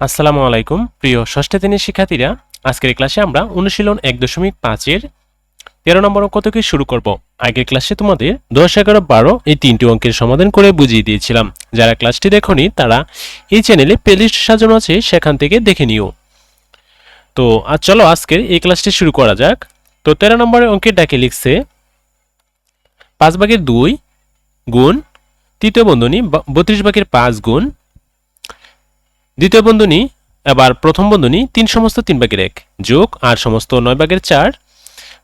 আসসালামু আলাইকুম, প্রিয় ষষ্ঠ শ্রেণির শিক্ষার্থীরা। আজকের ক্লাসে আমরা অনুশীলন এক দশমিক পাঁচের তেরো নম্বর অঙ্ক থেকে শুরু করব। আগের ক্লাসে তোমাদের দশ, এগারো, বারো এই তিনটি অঙ্কের সমাধান করে বুঝিয়ে দিয়েছিলাম। যারা ক্লাসটি দেখনি, তারা এই চ্যানেলে প্লেলিস্ট সাজানো আছে, সেখান থেকে দেখে নিও। তো আর চলো আজকের এই ক্লাসটি শুরু করা যাক। তো, তেরো নম্বরের অঙ্কের ডাকে লিখছে, পাঁচ ভাগের দুই গুণ তৃতীয় বন্ধনী বত্রিশ ভাগের পাঁচ গুণ দ্বিতীয় বন্ধনী, এবার প্রথম বন্ধনী তিন সমস্ত তিন ভাগের এক, যোগ আর সমস্ত নয় ভাগের চার,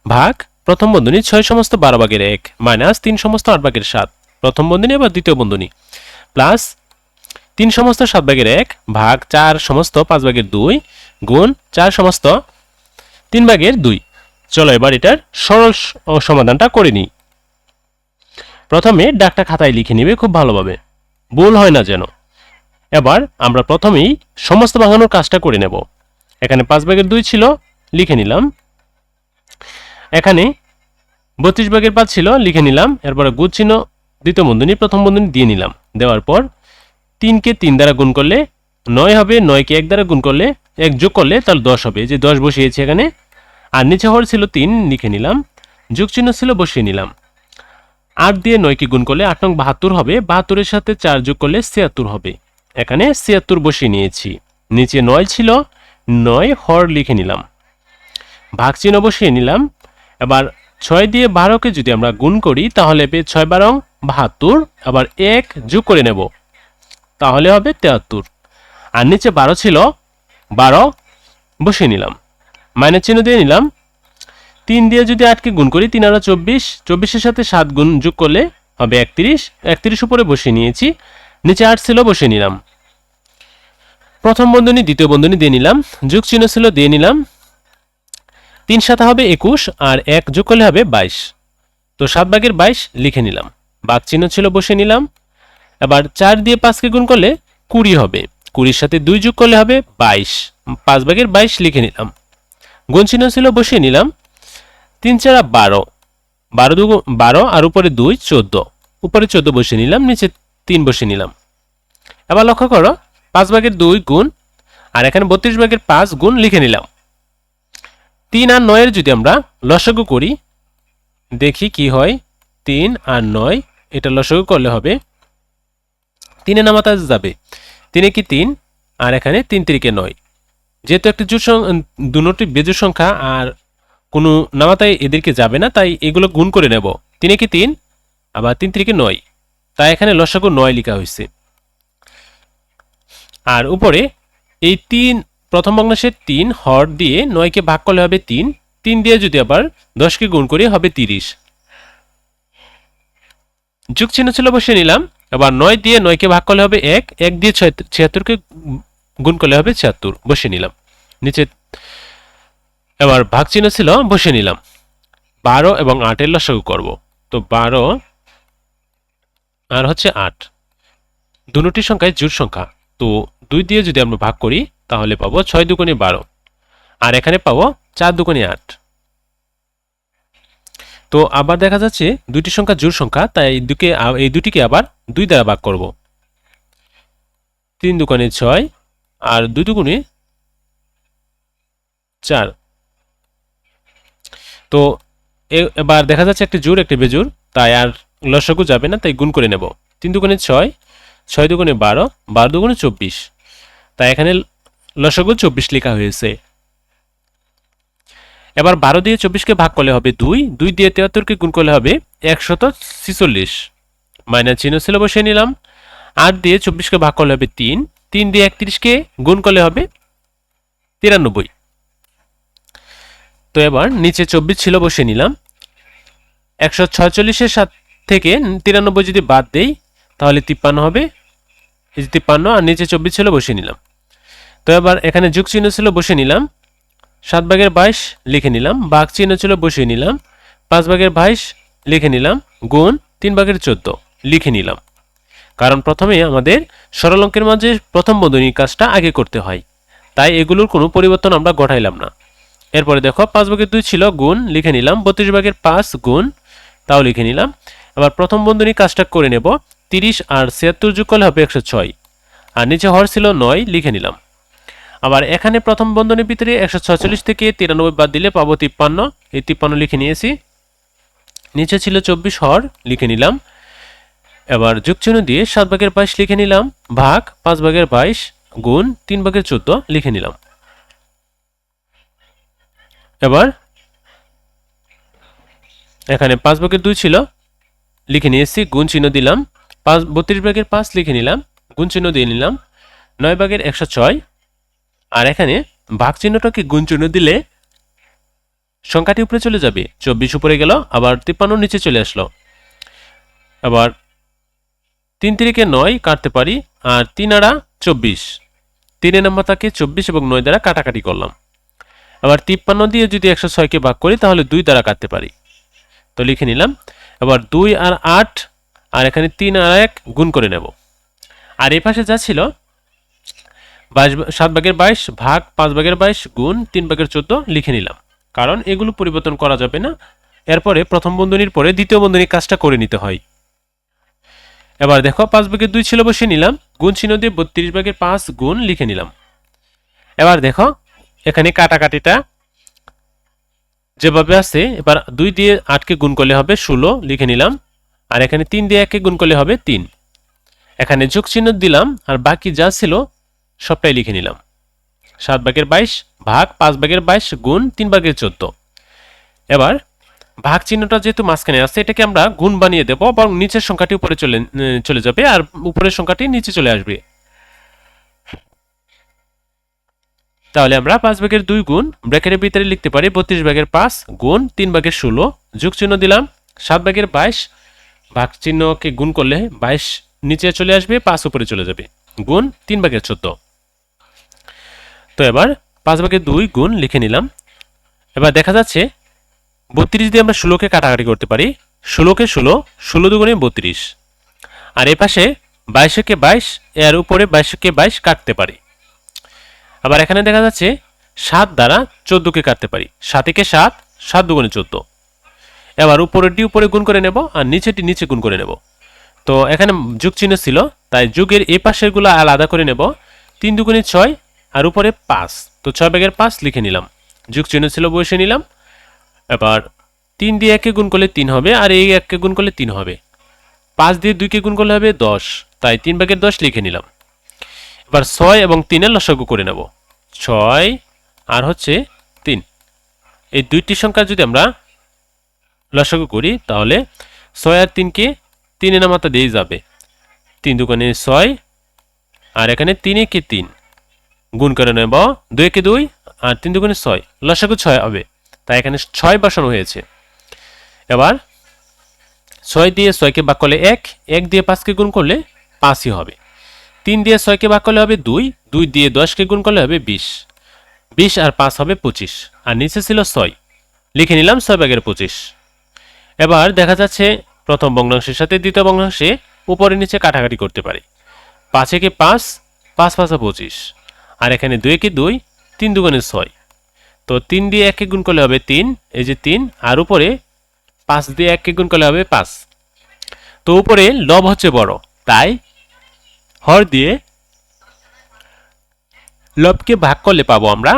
ভাগ প্রথম বন্ধনী ছয় সমস্ত বারো ভাগের এক, মাইনাস তিন সমস্ত আট ভাগের সাত। প্রথম বন্ধনী এবার দ্বিতীয় বন্ধনী। প্লাস তিন সমস্ত সাত ভাগের এক, ভাগ চার সমস্ত পাঁচ ভাগের দুই, গুণ চার সমস্ত তিন ভাগের দুই। চলো এবার এটার সরল সমাধানটা করে নিই। প্রথমে ডাকটা খাতায় লিখে নিবে খুব ভালোভাবে। ভুল হয় না যেন। এবার আমরা প্রথমেই সমস্ত ভাঙানোর কাজটা করে নেব। এখানে পাঁচ ভাগের দুই ছিল, লিখে নিলাম। এখানে বত্রিশ ভাগের পাঁচ ছিল, লিখে নিলাম। এরপরে গুণ চিহ্ন, দ্বিতীয় বন্ধনী, প্রথম বন্ধনী দিয়ে নিলাম। দেওয়ার পর তিনকে তিন দ্বারা গুণ করলে নয় হবে, নয়কে এক দ্বারা গুণ করলে এক যোগ করলে তাহলে দশ হবে। যে দশ বসিয়েছি এখানে, আর নিচে হওয়ার ছিল তিন, লিখে নিলাম। যোগ চিহ্ন ছিল, বসিয়ে নিলাম। আট দিয়ে নয়কে গুণ করলে আট নং বাহাত্তর হবে, বাহাত্তরের সাথে চার যোগ করলে ছিয়াত্তর হবে। এখানে ছিয়াত্তর বসিয়ে নিয়েছি। নিচে নয় ছিল, নয় হর লিখে নিলাম। ভাগ চিহ্ন বসিয়ে নিলাম। এবার ছয় দিয়ে বারোকে যদি আমরা গুণ করি, তাহলে ছয় বারং বাহাত্তর, আবার এক যোগ করে নেব। তাহলে হবে তেয়াত্তর। আর নিচে বারো ছিল, বারো বসিয়ে নিলাম। মাইনাস চিহ্ন দিয়ে নিলাম। তিন দিয়ে যদি আটকে গুণ করি, তিন আরও চব্বিশ, চব্বিশের সাথে সাত গুণ যোগ করলে হবে একত্রিশ। একত্রিশ উপরে বসিয়ে নিয়েছি। নিচে আট ছিল, বসিয়ে নিলাম। প্রথম বন্ধনী, দ্বিতীয় বন্ধনী দিয়ে নিলাম, যোগ চিহ্ন ছিল, দিয়ে নিলাম। তিন সাথে হবে একুশ, আর এক যোগ করলে হবে বাইশ। তো সাত ভাগের বাইশ লিখে নিলাম। বাঘ চিহ্ন ছিল, বসিয়ে নিলাম। এবার চার দিয়ে পাঁচকে গুণ করলে কুড়ি হবে। কুড়ির সাথে দুই যোগ করলে হবে বাইশ। পাঁচ ভাগের বাইশ লিখে নিলাম। গুণ চিহ্ন ছিল, বসিয়ে নিলাম। তিন চারা বারো। বারো দু বারো, আর উপরে দুই, চোদ্দ। উপরে চোদ্দ বসিয়ে নিলাম, নিচে তিন বসিয়ে নিলাম। এবার লক্ষ্য করো, পাঁচ ভাগের দুই গুণ, আর এখানে বত্রিশ ভাগের পাঁচ গুণ লিখে নিলাম। তিন আর নয়ের যদি আমরা লসাগু করি, দেখি কি হয়, তিন আর নয়, এটা লসাগু করলে হবে, তিনে নামাতা যাবে। তিনে কি তিন, আর এখানে তিন তিরিকে নয়। যেহেতু একটি সং- দুটি বেজোর সংখ্যা, আর কোনো নামাতায় এদেরকে যাবে না, তাই এগুলো গুণ করে নেব। তিনে কি তিন, আবার তিন তিরিকে নয়। তাই এখানে লসাগু নয় লেখা হয়েছে। আর উপরে এই তিন, প্রথম ভগ্নাংশের তিন হর দিয়ে নয়কে ভাগ করলে হবে তিন তিন দিয়ে যদি আবার দশকে গুণ করি হবে তিরিশ। যুগ চিহ্ন ছিল বসে নিলাম এবার নয় দিয়ে নয়কে ভাগ করলে হবে এক এক দিয়ে ছয়, ছিয়াত্তরকে গুণ করলে হবে ছিয়াত্তর বসে নিলাম। নিচে এবার ভাগ চিহ্ন ছিল বসে নিলাম। বারো এবং আটের লসাগু করব। তো বারো আর হচ্ছে আট। দুটি সংখ্যায় জোড় সংখ্যা। তো দুই দিয়ে যদি আমরা ভাগ করি, তাহলে পাবো ছয় দুগুণে বারো। আর এখানে পাবো চার দুগুণে আট। তো আবার দেখা যাচ্ছে দুইটি সংখ্যা জোড় সংখ্যা, তাই এই দুকে এই দুটিকে আবার দুই দ্বারা ভাগ করব। তিন দুগুণে ছয় আর দুই দুগুণে চার। তো এবার দেখা যাচ্ছে একটি জোর একটি বেজোর তাই আর লসাগু যাবে না, তাই গুণ করে নেব। তিন দুগুণে ছয় ছয় দুগুণে বারো বারো দুগুণে চব্বিশ। তাই এখানে লসাগু চব্বিশ লেখা হয়েছে। এবার বারো দিয়ে চব্বিশকে ভাগ করলে হবে দুই দুই দিয়ে তেহাত্তরকে গুণ করলে হবে একশত ছিচল্লিশ। মাইনাস চিহ্ন ছিল বসিয়ে নিলাম। আট দিয়ে চব্বিশকে ভাগ করলে হবে তিন তিন দিয়ে একত্রিশকে গুণ করলে হবে তিরানব্বই। তো এবার নিচে চব্বিশ ছিল বসিয়ে নিলাম। একশো ছয়চল্লিশের সাত থেকে তিরানব্বই যদি বাদ দেই, তাহলে তিপ্পান্ন হবে। এই যে তিপ্পান্ন আর নিচে চব্বিশ ছিল বসিয়ে নিলাম। তো এবার এখানে যুগ চিহ্ন ছিল বসিয়ে নিলাম। সাত ভাগের বাইশ লিখে নিলাম। বাঘ চিহ্ন ছিল বসিয়ে নিলাম। পাঁচ ভাগের বাইশ লিখে নিলাম। গুণ তিন ভাগের চোদ্দ লিখে নিলাম। কারণ প্রথমে আমাদের সরল অঙ্কের মাঝে প্রথম বন্ধনীর কাজটা আগে করতে হয়। তাই এগুলোর কোনো পরিবর্তন আমরা ঘটাইলাম না। এরপরে দেখো, পাঁচ ভাগের দুই ছিল গুণ, লিখে নিলাম। বত্রিশ ভাগের পাঁচ গুণ, তাও লিখে নিলাম। এবার প্রথম বন্ধনী কাজটা করে নেব তিরিশ আর ছিয়াত্তর যোগ করলে হবে একশো ছয়। আর নিচে হর ছিল নয়, লিখে নিলাম। আবার এখানে প্রথম বন্ধনীর ভিতরে একশো ছয়চল্লিশ থেকে তিরানব্বই বাদ দিলে পাবো তিপ্পান্ন। এই তিপ্পান্ন লিখে নিয়েছি। নিচে ছিল চব্বিশ হর, লিখে নিলাম। এবার যুগচিহ্ন দিয়ে সাত ভাগের বাইশ লিখে নিলাম। ভাগ পাঁচ ভাগের বাইশ গুণ তিন ভাগের চোদ্দ লিখে নিলাম। এবার এখানে পাঁচ ভাগের দুই ছিল লিখে নিয়েছি, গুণ চিহ্ন দিলাম, পাঁচ, বত্রিশ ভাগের পাঁচ লিখে নিলাম, গুণ চিহ্ন দিয়ে নিলাম, নয় ভাগের একশো ছয়। আর এখানে ভাগ চিহ্নটাকে গুণ চিহ্ন দিলে সংখ্যাটি উপরে চলে যাবে, চব্বিশ উপরে গেল, আবার তিপ্পান্ন নিচে চলে আসলো। আবার তিন তিরিকে নয় কাটতে পারি, আর তিন আড়া চব্বিশ। তিনে নাম্বার তাকে চব্বিশ এবং নয় দ্বারা কাটাকাটি করলাম। আবার তিপ্পান্ন দিয়ে যদি একশো ছয়কে ভাগ করি, তাহলে দুই দ্বারা কাটতে পারি। তো লিখে নিলাম এবার দুই আর আট, আর এখানে তিন আর এক গুণ করে নেব। আর এই পাশে যা ছিল, বাইশ সাত ভাগের বাইশ ভাগ পাঁচ ভাগের বাইশ গুণ তিন ভাগের চোদ্দ লিখে নিলাম। কারণ এগুলো পরিবর্তন করা যাবে না। এরপরে প্রথম বন্ধনীর পরে দ্বিতীয় বন্ধনীর কাজটা করে নিতে হয়। এবার দেখো, পাঁচ ভাগের দুই ছিল বসে নিলাম, গুণ চিহ্ন দিয়ে বত্রিশ ভাগের পাঁচ গুণ লিখে নিলাম। এবার দেখো, এখানে কাটাকাটিটা যেভাবে আছে, এবার দুই দিয়ে আটকে গুণ করলে হবে ষোলো, লিখে নিলাম। আর এখানে তিন দিয়ে একে গুণ করলে হবে তিন। এখানে যোগ চিহ্ন দিলাম, আর বাকি যা ছিল সবটাই লিখে নিলাম। সাত ভাগের বাইশ ভাগ পাঁচ ভাগের বাইশ গুণ তিন ভাগের চোদ্দ। এবার ভাগ চিহ্নটা যেহেতু মাঝখানে আছে, এটাকে আমরা গুণ বানিয়ে দেবো এবং নিচের সংখ্যাটি উপরে চলে চলে যাবে, আর উপরের সংখ্যাটি নিচে চলে আসবে। তাহলে আমরা পাঁচ ভাগের দুই গুণ ব্র্যাকেটের ভিতরে লিখতে পারি বত্রিশ ভাগের পাঁচ গুণ তিন ভাগের ষোলো, যোগ চিহ্ন দিলাম, সাত ভাগের বাইশ, ভাগ চিহ্নকে গুণ করলে বাইশ নিচে চলে আসবে, পাঁচ উপরে চলে যাবে, গুণ তিন ভাগের চোদ্দ। তো এবার পাঁচ ভাগের দুই গুণ লিখে নিলাম। এবার দেখা যাচ্ছে বত্রিশ দিয়ে আমরা ষোলোকে কাটাকাটি করতে পারি, ষোলোকে ষোলো ষোলো দুগুণে বত্রিশ। আর এ পাশে বাইশকে বাইশ, এর উপরে বাইশকে বাইশ কাটতে পারি। আবার এখানে দেখা যাচ্ছে সাত দ্বারা চোদ্দকে কাটতে পারি। সাতিকে সাত সাত দুগুণে চোদ্দ। এবার উপরেরটি উপরে গুণ করে নেব আর নিচেটি নিচে গুণ করে নেব। তো এখানে যুগ চিহ্ন ছিল, তাই যুগের এই পাশেরগুলো আলাদা করে নেব। তিন দুগুণে ছয় আর উপরে পাঁচ। তো ছয় ব্যাগের পাঁচ লিখে নিলাম। যুগ চিহ্ন ছিল বসে নিলাম। এবার তিন দিয়ে একে গুণ করলে তিন হবে আর এই এককে গুণ করলে তিন হবে। পাঁচ দিয়ে দুইকে গুণ করলে হবে দশ। তাই তিন ব্যাগের দশ লিখে নিলাম। এবার ছয় এবং তিনের লসাগু করে নেব। ছয় আর হচ্ছে তিন। এই দুইটি সংখ্যা যদি আমরা লসাগু করি, তাহলে ছয় আর তিনকে তিনে নামাতা দিয়ে যাবে। তিন দুকানে ছয় আর এখানে তিনে কে তিন। গুণ করে নেব দুই কে দুই আর তিন দুগুণে ছয়। লসাগু ছয় হবে, তাই এখানে ছয় বসানো হয়েছে। এবার ছয় দিয়ে ছয়কে বাক করলে এক এক দিয়ে পাঁচকে গুণ করলে পাঁচই হবে। তিন দিয়ে ছয়কে ভাগ করলে হবে দুই দুই দিয়ে দশকে গুণ করলে হবে বিশ। বিশ আর পাঁচ হবে পঁচিশ, আর নিচে ছিল ছয়। লিখে নিলাম ছয় ভাগের পঁচিশ। এবার দেখা যাচ্ছে প্রথম ভগ্নাংশের সাথে দ্বিতীয় ভগ্নাংশে উপরে নিচে কাটাকাটি করতে পারি। পাঁচ একে পাঁচ পাঁচ পাঁচা পঁচিশ। আর এখানে দুই একে দুই, তিন দুগুণে ছয়। তো তিন দিয়ে একে গুণ করলে হবে তিন, এই যে তিন, আর উপরে পাঁচ দিয়ে একে গুণ করলে হবে পাঁচ। তো উপরে লব হচ্ছে বড়, তাই হর দিয়ে লবকে ভাগ করলে পাবো আমরা।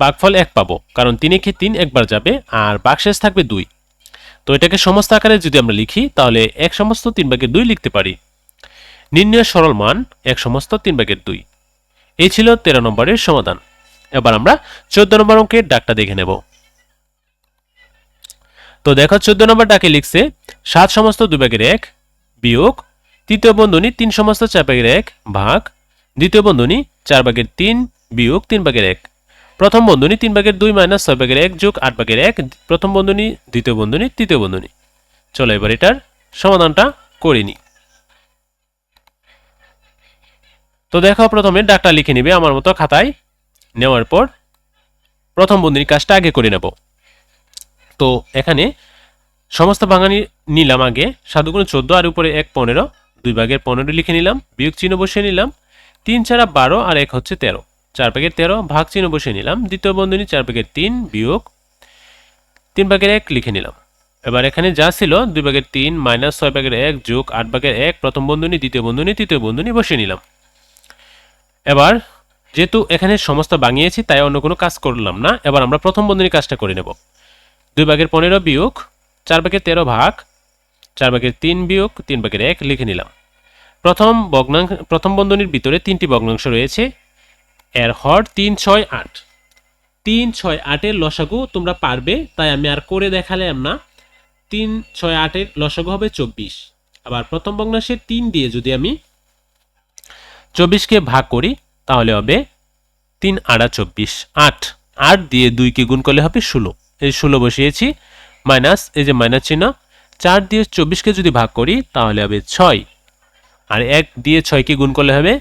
ভাগফল এক পাবো, কারণ তিনে কি তিন একবার যাবে, আর বাকশেষ থাকবে দুই। তো এটাকে সমস্ত আকারে যদি আমরা লিখি, তাহলে এক সমস্ত তিন ভাগের দুই লিখতে পারি। নির্ণয় সরল মান, এক সমস্ত তিন ভাগের দুই। এই ছিল তেরো নম্বরের সমাধান। এবার আমরা চোদ্দ নম্বর অঙ্কের ডাকটা দেখে নেব। তো দেখো, চোদ্দ নম্বর ডাকে লিখছে, সাত সমস্ত দুই ভাগের এক বিয়োগ তৃতীয় বন্ধনী তিন সমস্ত চার ভাগের এক ভাগ। দ্বিতীয় বন্ধনী চার ভাগের তিন বিয়োগ তিন ভাগের এক। প্রথম বন্ধনী তিন ভাগের দুই মাইনাস ছয় ভাগের এক যোগ আট ভাগের এক। প্রথম বন্ধনী, দ্বিতীয় বন্ধনী, তৃতীয় বন্ধনী। চলো এবার এটার সমাধানটা করে নিই তো দেখো প্রথমে ডাকটা লিখে নিবে আমার মতো খাতায়। নেওয়ার পর প্রথম বন্ধনীর কাজটা আগে করে নেব। তো এখানে সমস্ত ভাঙানি নিলাম আগে সাধুগুণ চোদ্দ আর উপরে এক পনেরো। দুই ভাগের পনেরো লিখে নিলাম, বিয়োগ চিহ্ন বসিয়ে নিলাম, তিন ছাড়া বারো আর এক হচ্ছে তেরো। চার ভাগের তেরো ভাগ চিহ্ন বসিয়ে নিলাম, দ্বিতীয় বন্ধনী চার ভাগের তিন বিয়োগ তিন ভাগের এক লিখে নিলাম। এবার এখানে যা ছিল, দুই ভাগের তিন মাইনাস ছয় ভাগের এক যোগ আট ভাগের এক, প্রথম বন্ধনী, দ্বিতীয় বন্ধনী, তৃতীয় বন্ধনী বসিয়ে নিলাম। এবার যেহেতু এখানে সমস্ত ভাঙিয়েছি, তাই অন্য কোনো কাজ করলাম না। এবার আমরা প্রথম বন্ধনীর কাজটা করে নেব। দুই ভাগের পনেরো বিয়োগ চার ভাগের তেরো ভাগ চার ভাগের তিন বিয়োগ তিন ভাগের এক লিখে নিলাম। প্রথম ভগ্নাংশ, প্রথম বন্ধনীর ভিতরে তিনটি ভগ্নাংশ রয়েছে। এর হর তিন ছয় আট। তিন ছয় আটের লসাগু তোমরা পারবে, তাই আমি আর করে দেখালাম না। তিন ছয় আটের লসাগু হবে চব্বিশ। আবার প্রথম ভগ্নাংশের তিন দিয়ে যদি আমি চব্বিশকে ভাগ করি, তাহলে হবে তিন আড়া চব্বিশ আট। আট দিয়ে দুইকে গুণ করলে হবে ষোলো। এই ষোলো বসিয়েছি। মাইনাস, এই যে মাইনাস চিহ্ন চার দিয়ে চব্বিশকে যদি ভাগ করি, তাহলে হবে ছয়। আর এক দিয়ে ছয়কে গুণ করলে হবে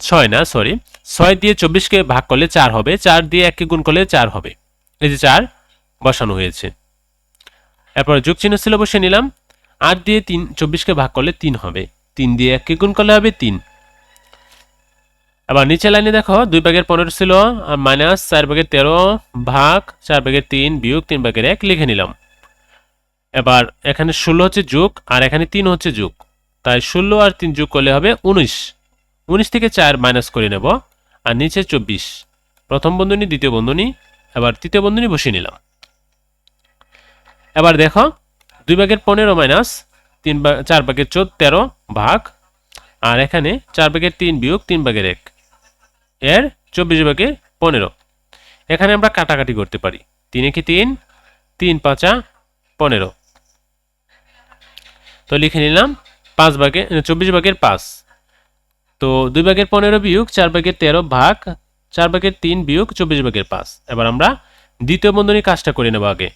ছয় না সরি ছয় দিয়ে চব্বিশকে ভাগ করলে চার হবে, চার দিয়ে এককে গুণ করলে চার হবে। এই যে চার, বসানো হয়েছে। এরপর যোগ চিহ্ন ছিল বসে নিলাম। আট দিয়ে তিন, চব্বিশকে ভাগ করলে তিন হবে। তিন দিয়ে এককে গুণ করলে হবে তিন। আবার নিচে লাইনে দেখো, দুই ভাগের পনেরো ছিল, আর মাইনাস চার ভাগের তেরো ভাগ চার ভাগের তিন বিয়োগ তিন ভাগের এক লিখে নিলাম। এবার এখানে ষোলো হচ্ছে যোগ, আর এখানে তিন হচ্ছে যোগ। তাই ষোলো আর তিন যোগ করলে হবে উনিশ। উনিশ থেকে চার মাইনাস করে নেব, আর নিচে চব্বিশ। প্রথম বন্ধনী, দ্বিতীয় বন্ধনী, এবার তৃতীয় বন্ধনী বসিয়ে নিলাম। এবার দেখো, দুই ভাগের পনেরো মাইনাস তিন ভাগ চার ভাগের চোদ্দ, তেরো ভাগ, আর এখানে চার ভাগের তিন বিয়োগ তিন ভাগের এক। এর চব্বিশ ভাগের পনেরো। এখানে আমরা কাটাকাটি করতে পারি। তিনে কি তিন তিন পাঁচা পনেরো। তো লিখে নিলাম পাঁচ ভাগে চব্বিশ ভাগের পাঁচ। তো দুই ভাগের পনেরো বিয়োগ, চার ভাগের তেরো ভাগ, চার ভাগের তিন বিয়োগ, চব্বিশ ভাগের পাঁচ। এবার আমরা দ্বিতীয় বন্ধনী কাজটা করে নেব আগে।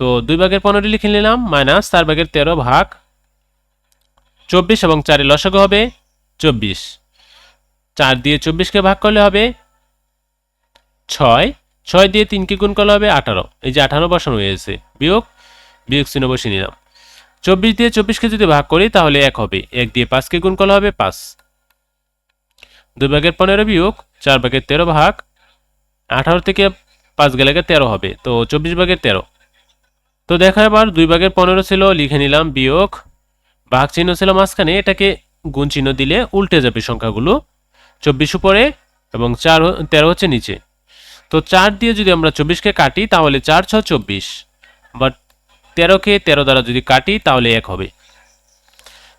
তো দুই ভাগের পনেরো লিখে নিলাম, মাইনাস চার ভাগের তেরো ভাগ, চব্বিশ এবং চারের লসাগু হবে চব্বিশ। চার দিয়ে চব্বিশকে ভাগ করলে হবে ছয়। ছয় দিয়ে তিনকে গুণ করলে হবে আঠারো। এই যে আঠারো বসানো হয়েছে। বিয়োগ বিয়োগ চিহ্ন বসিয়ে নিলাম। চব্বিশ দিয়ে চব্বিশকে যদি ভাগ করি তাহলে এক হবে। এক দিয়ে পাঁচকে গুণ করলে হবে পাঁচ। দুই ভাগের পনেরো বিয়োগ, চার ভাগের তেরো ভাগ, আঠারো থেকে পাঁচ গেলে তেরো হবে। তো চব্বিশ ভাগের তেরো। তো দেখো এবার দুই ভাগের পনেরো ছিল, লিখে নিলাম বিয়োগ। ভাগ চিহ্ন ছিল মাঝখানে, এটাকে গুণ চিহ্ন দিলে উল্টে যাবে সংখ্যাগুলো। চব্বিশ উপরে এবং চার তেরো হচ্ছে নিচে। তো চার দিয়ে যদি আমরা চব্বিশকে কাটি, তাহলে চার, ছ, চব্বিশ। বাট তেরোকে তেরো দ্বারা যদি কাটি, তাহলে এক হবে।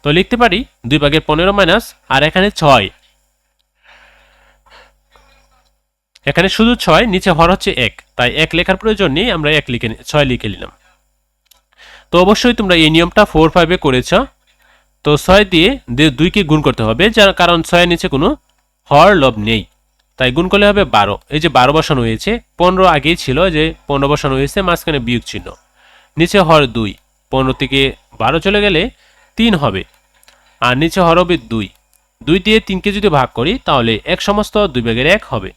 তো লিখতে পারি, দুই ভাগের পনেরো মাইনাস আর এখানে ছয়। এখানে শুধু ছয়, নিচে হর হচ্ছে এক। তাই এক লেখার প্রয়োজন নেই, আমরা এক লিখে ছয় লিখে নিলাম। তো অবশ্যই তোমরা এই নিয়মটা ফোর ফাইভে করেছ। তো ছয় দিয়ে দুইকে গুণ করতে হবে, যার কারণ ছয়ের নিচে কোনো হর লব নেই। তাই গুণ করলে হবে বারো। এই যে বারো বসানো হয়েছে, পনেরো আগেই ছিল যে পনেরো বসানো হয়েছে, মাঝখানে বিয়োগ চিহ্ন। নিচে হর দুই। পনেরো থেকে বারো চলে গেলে তিন হবে। আর নিচে হর হবে দুই। দুই দিয়ে তিনকে যদি ভাগ করি, তাহলে এক সমস্ত দুই ভাগের এক হবে।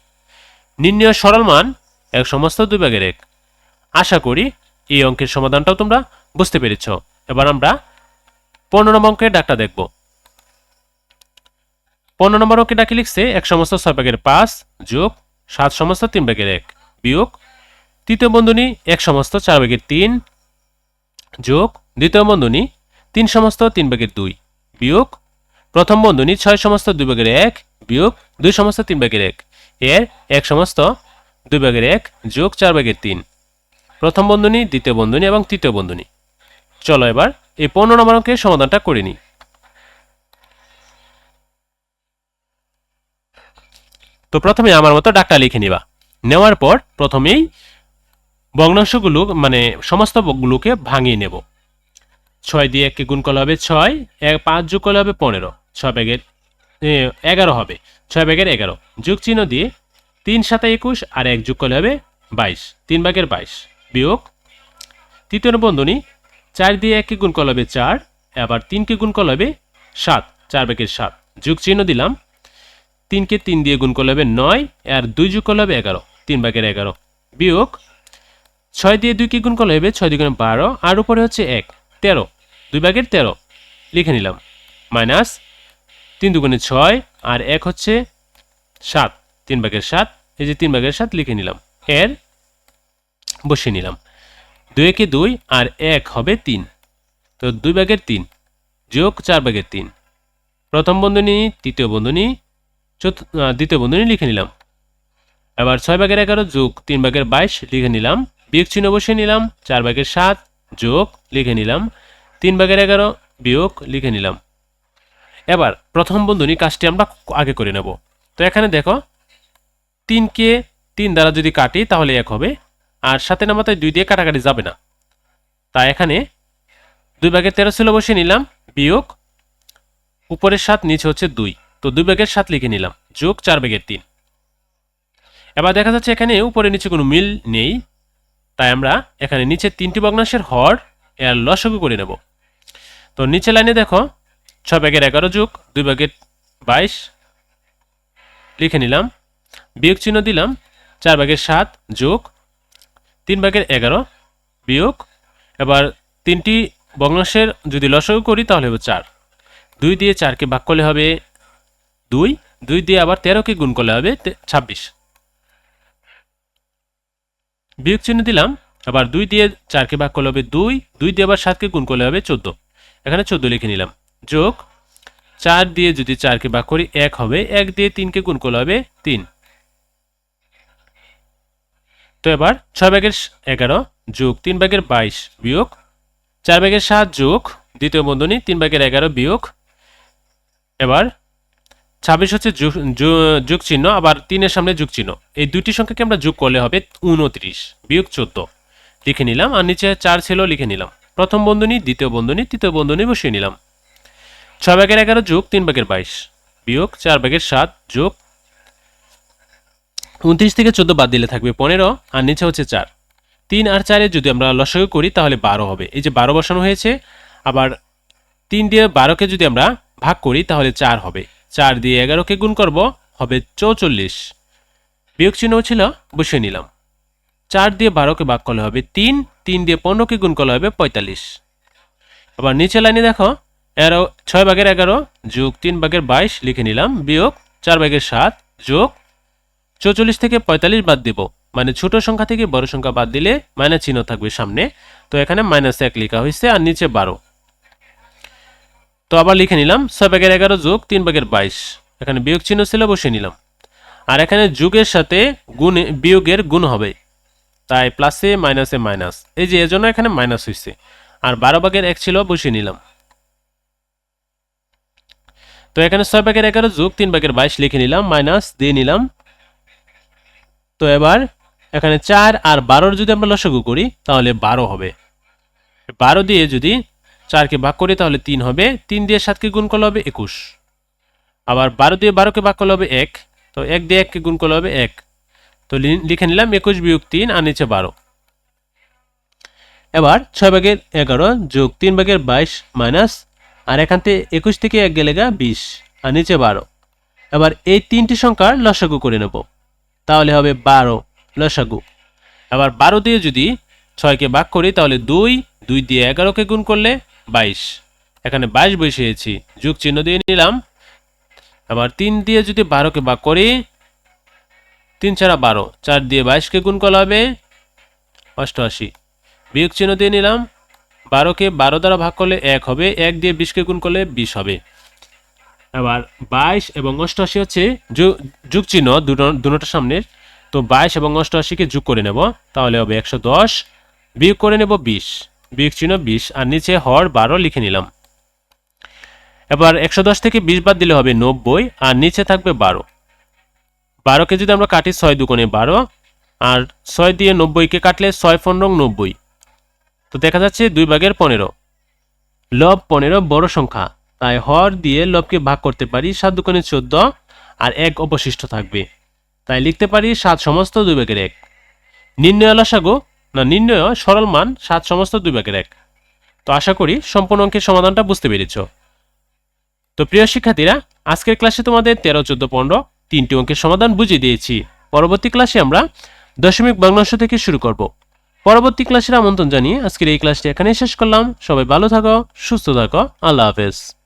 নির্ণয় সরল মান, এক সমস্ত দুই ভাগের এক। আশা করি এই অঙ্কের সমাধানটাও তোমরা বুঝতে পেরেছ। এবার আমরা পনেরো নম্বর অঙ্কের ডাকটা দেখব। পনেরো নম্বর অঙ্কে ডাকে লিখছে এক সমস্ত ছয় ভাগের পাঁচ যোগ সাত সমস্ত তিন ভাগের এক বিয়োগ। তৃতীয় বন্ধনী এক সমস্ত চার ভাগের তিন যোগ। দ্বিতীয় বন্ধনী তিন সমস্ত তিন ভাগের দুই বিয়োগ। প্রথম বন্ধনী ছয় সমস্ত দুই ভাগের এক বিয়োগ। দুই সমস্ত তিন ভাগের এক এর এক সমস্ত দুই ভাগের এক যোগ চার ভাগের তিন। প্রথম বন্ধনী, দ্বিতীয় বন্ধনী এবং তৃতীয় বন্ধনী। চলো এবার এই পনেরো নম্বর অঙ্কের সমাধানটা করে নিই। তো প্রথমে আমার মতো ডাকটা লিখে নিবা। নেওয়ার পর প্রথমেই ভগ্নাংশগুলো মানে সমস্ত গুলোকে ভাঙিয়ে নেব। ছয় দিয়ে এককে গুণ করলে হবে ছয় পাঁচ যোগ করলে হবে পনেরো। ছয় ব্যাগের এগারো হবে। ছয় ব্যাগের এগারো। যোগ চিহ্ন দিয়ে তিন সাথে একুশ আর এক যোগ করলে হবে বাইশ। তিন ভাগের বাইশ বিয়োগ তৃতীয় বন্ধনী, চার দিয়ে এককে গুণ করলে হবে চার আবার তিনকে গুণ করলে হবে সাত। চার ব্যাগের সাত। যোগ চিহ্ন দিলাম। তিনকে তিন দিয়ে গুণ করলে হবে নয়, আর দুই যোগ করলে হবে এগারো, তিন ভাগের এগারো। বিয়োগ ছয় দিয়ে দুইকে গুণ করলে হবে ছয় দুগুণে বারো, আর উপরে হচ্ছে এক, তেরো, দুই ভাগের তেরো। লিখে নিলাম। মাইনাস তিন দুগুণে ছয়, আর এক হচ্ছে সাত, তিন ভাগের সাত, এই যে তিন ভাগের সাত লিখে নিলাম। এর বসিয়ে নিলাম। দুই একে দুই, আর এক হবে তিন, তো দুই ভাগের তিন যোগ চার ভাগের তিন। প্রথম বন্ধনী, তৃতীয় বন্ধনী দ্বিতীয় বন্ধনী লিখে নিলাম। এবার ছয় ভাগের এগারো যোগ তিন ভাগের বাইশ লিখে নিলাম। বিয়োগ চিহ্ন বসিয়ে নিলাম। চার ভাগের সাত যোগ লিখে নিলাম। তিন ভাগের এগারো বিয়োগ লিখে নিলাম। এবার প্রথম বন্ধনী কাজটি আমরা আগে করে নেব। তো এখানে দেখো, তিনকে তিন দ্বারা যদি কাটি তাহলে এক হবে, আর সাথে নামাতায় দুই দিয়ে কাটাকাটি যাবে না। তাই এখানে দুই ভাগের তেরো ছিল বসিয়ে নিলাম, বিয়োগ, উপরের সাত, নিচে হচ্ছে দুই। তো দুই ব্যাগের সাত লিখে নিলাম। যোগ চার ব্যাগের তিন। এবার দেখা যাচ্ছে এখানে উপরে নিচে কোনো মিল নেই। তাই আমরা এখানে নিচে তিনটি ভগ্নাংশের হর এর লসগু করে নেব। তো নিচে লাইনে দেখো ছ ব্যাগের এগারো যোগ, দুই ব্যাগের বাইশ লিখে নিলাম। বিয়োগ চিহ্ন দিলাম, চার ভাগের সাত যোগ, তিন ভাগের এগারো বিয়োগ। এবার তিনটি ভগ্নাংশের যদি লসগু করি তাহলে হবে চার। দুই দিয়ে চারকে ভাগ করলে হবে দুই দুই দিয়ে আবার তেরোকে গুণ করলে হবে ছাব্বিশ। বিয়োগ চিহ্ন দিলাম, আবার দুই দিয়ে চারকে ভাগ করলে হবে দুই দুই দিয়ে আবার সাতকে গুণ করলে হবে চোদ্দ। এখানে চোদ্দ লিখে নিলাম। যোগ চার দিয়ে যদি চারকে ভাগ করি এক হবে, এক দিয়ে তিনকে গুণ করলে হবে তিন। তো এবার ছয় ভাগের এগারো যোগ তিন ভাগের বাইশ বিয়োগ চার ভাগের সাত যোগ, দ্বিতীয় বন্ধনী তিন ভাগের এগারো বিয়োগ। এবার ছাব্বিশ হচ্ছে যোগ- চিহ্ন আবার তিনের সামনে যোগ চিহ্ন এই দুটি সংখ্যাকে আমরা যোগ করলে হবে উনত্রিশ বিয়োগ চোদ্দ। লিখে নিলাম আর নিচে চার ছিল, লিখে নিলাম। প্রথম বন্ধনী, দ্বিতীয় বন্ধনী, তৃতীয় বন্ধনী বসিয়ে নিলাম। ছয় ভাগের এগারো যোগ তিন ভাগের বাইশ, বিয়োগ চার ভাগের সাত যোগ উনত্রিশ থেকে চোদ্দ বাদ দিলে থাকবে পনেরো, আর নিচে হচ্ছে চার। তিন আর চারে যদি আমরা লসাগু করি, তাহলে বারো হবে। এই যে বারো বসানো হয়েছে, আবার তিন দিয়ে বারোকে যদি আমরা ভাগ করি, তাহলে চার হবে। চার দিয়ে এগারোকে গুণ করব, হবে চৌচল্লিশ। বিয়োগ চিহ্ন ছিল, বসিয়ে নিলাম। চার দিয়ে বারোকে ভাগ করলে হবে তিন তিন দিয়ে পনেরোকে গুণ করলে হবে পঁয়তাল্লিশ। আবার নিচে লাইনে দেখো এগারো ছয় ভাগের এগারো যোগ তিন ভাগের বাইশ লিখে নিলাম, বিয়োগ চার ভাগের সাত যোগ চৌচল্লিশ থেকে পঁয়তাল্লিশ বাদ দেব। মানে ছোট সংখ্যা থেকে বড় সংখ্যা বাদ দিলে মাইনাস চিহ্ন থাকবে সামনে। তো এখানে মাইনাস এক লেখা হয়েছে আর নিচে বারো। তো আবার লিখে নিলাম ছয় ভাগের এগারো যোগ তিন ভাগের বাইশ। এখানে বিয়োগ চিহ্ন ছিল, বসিয়ে নিলাম। আর এখানে যুগের সাথে গুণে, বিয়োগের গুণ হবে। তাই প্লাসে মাইনাসে মাইনাস এই যে, এজন্য এখানে মাইনাস হয়েছে আর বারো ভাগের এক ছিল, বসিয়ে নিলাম। তো এখানে ছয় ভাগের এগারো যোগ তিন ভাগের বাইশ লিখে নিলাম মাইনাস দিয়ে নিলাম। তো এবার এখানে চার আর বারোর যদি আমরা লসাগু করি, তাহলে বারো হবে। বারো দিয়ে যদি চারকে ভাগ করি তাহলে তিন হবে। তিন দিয়ে সাতকে গুণ করলে হবে একুশ। আবার বারো দিয়ে বারোকে ভাগ করলে হবে এক। তো এক দিয়ে এককে গুণ করলে হবে এক। তো লিখে নিলাম একুশ বিয়োগ তিন, আর নিচে বারো। এবার ছয় ভাগের এগারো যোগ তিন ভাগের বাইশ মাইনাস, আর এখান থেকে একুশ থেকে এক গেলে গা বিশ, আর নিচে বারো। এবার এই তিনটি সংখ্যার লসাগু করে নেব। তাহলে হবে বারো লসাগু। আবার বারো দিয়ে যদি ছয়কে ভাগ করি, তাহলে দুই দুই দিয়ে এগারোকে গুণ করলে বাইশ। এখানে বাইশ বসিয়েছি। যুগ চিহ্ন দিয়ে নিলাম। আবার তিন দিয়ে যদি বারোকে ভাগ করি, তিন ছাড়া বারো, চার দিয়ে বাইশকে গুণ করা হবে অষ্টআশি। বিয়োগ চিহ্ন দিয়ে নিলাম। বারোকে বারো দ্বারা ভাগ করলে এক হবে, এক দিয়ে বিশকে গুণ করলে বিশ হবে। আবার বাইশ এবং অষ্টআশি হচ্ছে যুগ চিহ্ন দুটো দুটোটার সামনের। তো বাইশ এবং অষ্টআশিকে যোগ করে নেব, তাহলে হবে একশো দশ। বিয়োগ করে নেব বিশ। বিয়োগ চিহ্ন বিশ আর নিচে হর বারো লিখে নিলাম। এবার একশো দশ থেকে বিশ বাদ দিলে হবে নব্বই আর নিচে থাকবে বারো। বারোকে যদি আমরা কাটি ছয় দুকোণে বারো আর ছয় দিয়ে নব্বইকে কাটলে ছয় পনেরো নব্বই। তো দেখা যাচ্ছে দুই ভাগের পনেরো। লব পনেরো বড় সংখ্যা। তাই হর দিয়ে লবকে ভাগ করতে পারি সাত দুকোণে চোদ্দ আর এক অবশিষ্ট থাকবে। তাই লিখতে পারি সাত সমস্ত দুই ভাগের এক। নির্ণয় লসাগু না নির্ণয়, সরল মান সাত সমস্ত দুই ভাগের এক। তো আশা করি সম্পূর্ণ অঙ্কের সমাধানটা বুঝতে পেরেছ। তো প্রিয় শিক্ষার্থীরা, আজকের ক্লাসে তোমাদের তেরো, চোদ্দ, পনেরো তিনটি অঙ্কের সমাধান বুঝিয়ে দিয়েছি। পরবর্তী ক্লাসে আমরা দশমিক ভগ্নাংশ থেকে শুরু করব। পরবর্তী ক্লাসের আমন্ত্রণ জানিয়ে আজকের এই ক্লাসটি এখানেই শেষ করলাম। সবাই ভালো থাকো, সুস্থ থাকো। আল্লাহ হাফেজ।